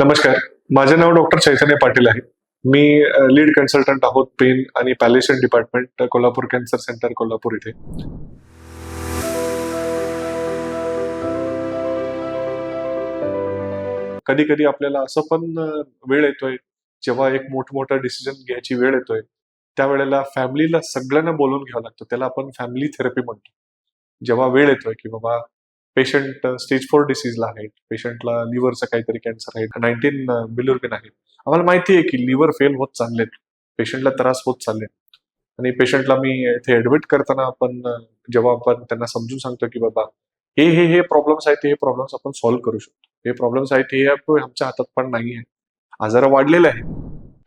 नमस्कार. माझे नाव डॉक्टर चैतन्य पाटील आहे. मी लीड कन्सल्टंट आहोत पेन आणि palliation department Kolhapur cancer centre Kolhapur इथे. कधी कधी आपल्याला असं पण वेळ येतोय जेव्हा एक मोठमोठा डिसिजन घ्यायची वेळ येतोय त्यावेळेला फॅमिलीला सगळ्यांना बोलून घ्यावं लागतं. त्याला आपण फॅमिली थेरपी म्हणतो. जेव्हा वेळ येतोय की बाबा पेशंट स्टेज फोर डिसीजला आहेत. पेशंटला लिव्हरचं काहीतरी कॅन्सर आहे. नाईन्टीन बिलुर्गन uh, आहे. आम्हाला माहिती आहे की लिव्हर फेल होत चाललेत. पेशंटला त्रास होत चालले आणि पेशंटला मी इथे ऍडमिट करताना आपण uh, जेव्हा आपण त्यांना समजून सांगतो की बाबा हे हे हे प्रॉब्लेम्स आहेत हे प्रॉब्लेम्स आपण सॉल्व्ह करू शकतो. हे प्रॉब्लेम्स आहेत हे आमच्या हातात पण नाही आहे आजार वाढलेले आहे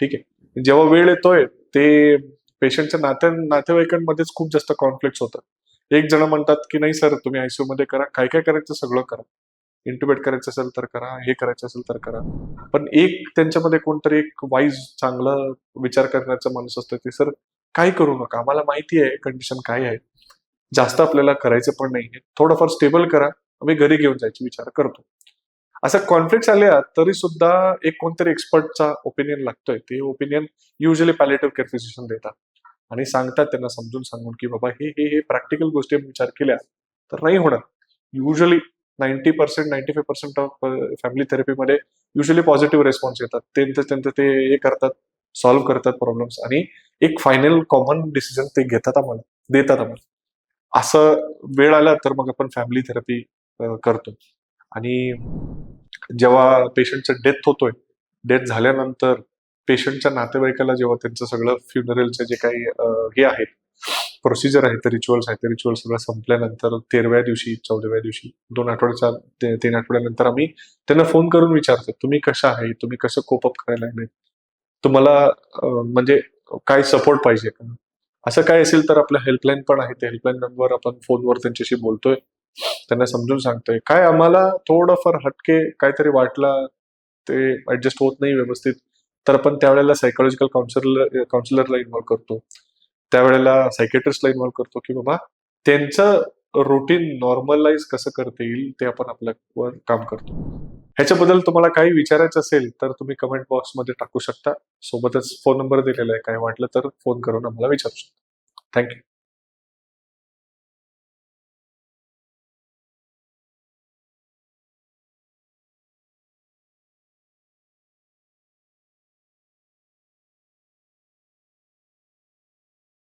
ठीक आहे. जेव्हा वेळ येतोय ते पेशंटच्या नात्या नातेवाईकांमध्येच खूप जास्त कॉन्फ्लिक्ट होतात. एक जण म्हणतात की नाही सर तुम्ही आयसीयू मध्ये करा काय काय करायचं सगळं करा. इंटुबेट करायचं असेल तर करा हे करायचं असेल तर करा. पण एक त्यांच्यामध्ये कोणतरी एक वाईज चांगला विचार करण्याचं माणूस असतं ते सर काय करू नका आम्हाला माहिती आहे कंडिशन काय आहे. जास्त आपल्याला करायचं पण नाहीये थोडंफार स्टेबल करा आम्ही घरी घेऊन जायचे विचार करतो. असं कॉन्फ्लिक्ट आल्या तरी सुद्धा एक कोणतरी एक्सपर्टचा ओपिनियन लागतोय. ते opinion usually palliative care physician देतात. आणि सांगतात त्यांना समजून सांगून की बाबा हे हे हे प्रॅक्टिकल गोष्टी विचार केल्या तर नाही होणार. Usually ninety percent ninety five percent of family थेरपीमध्ये usually positive response येतात. त्यांचं त्यांचं ते हे करतात सॉल्व्ह करतात प्रॉब्लेम्स आणि एक फायनल कॉमन डिसिजन ते घेतात आम्हाला देतात आम्हाला. असं वेळ आला तर मग आपण फॅमिली थेरपी करतो. आणि जेव्हा पेशंटचं डेथ होतोय डेथ झाल्यानंतर पेशंटच्या नातेवाईकाला जेव्हा त्यांचं सगळं फ्युनरलचं जे काही हे आहेत प्रोसिजर आहेत रिच्युअल्स आहेत ते रिच्युअल सगळं संपल्यानंतर तेरव्या दिवशी चौदाव्या दिवशी दोन आठवड्याच्या ते- तीन आठवड्यानंतर आम्ही त्यांना फोन करून विचारतो तुम्ही कशा आहे? तुम्ही कसं कोप अप करायला नाही तुम्हाला म्हणजे काय सपोर्ट पाहिजे का? असं काय असेल तर आपलं हेल्पलाईन पण आहे ते हेल्पलाईन नंबर आपण फोनवर त्यांच्याशी बोलतोय. त्यांना समजून सांगतोय. काय आम्हाला थोडंफार हटके काहीतरी वाटला ते ऍडजस्ट होत नाही व्यवस्थित. तर आपण त्यावेळेला सायकोलॉजिकल काउन्सिलर काउन्सिलरला इन्व्हॉल्व करतो. त्यावेळेला सायकेट्रिस्टला इन्व्हॉल्व करतो की बाबा त्यांचं रुटीन नॉर्मलाइज कसं करता येईल ते आपण आपल्यावर काम करतो. ह्याच्याबद्दल तुम्हाला काही विचारायचं असेल तर तुम्ही कमेंट बॉक्समध्ये टाकू शकता. सोबतच फोन नंबर दिलेला आहे. काय वाटलं तर फोन करून आम्हाला विचारू शकता. थँक्यू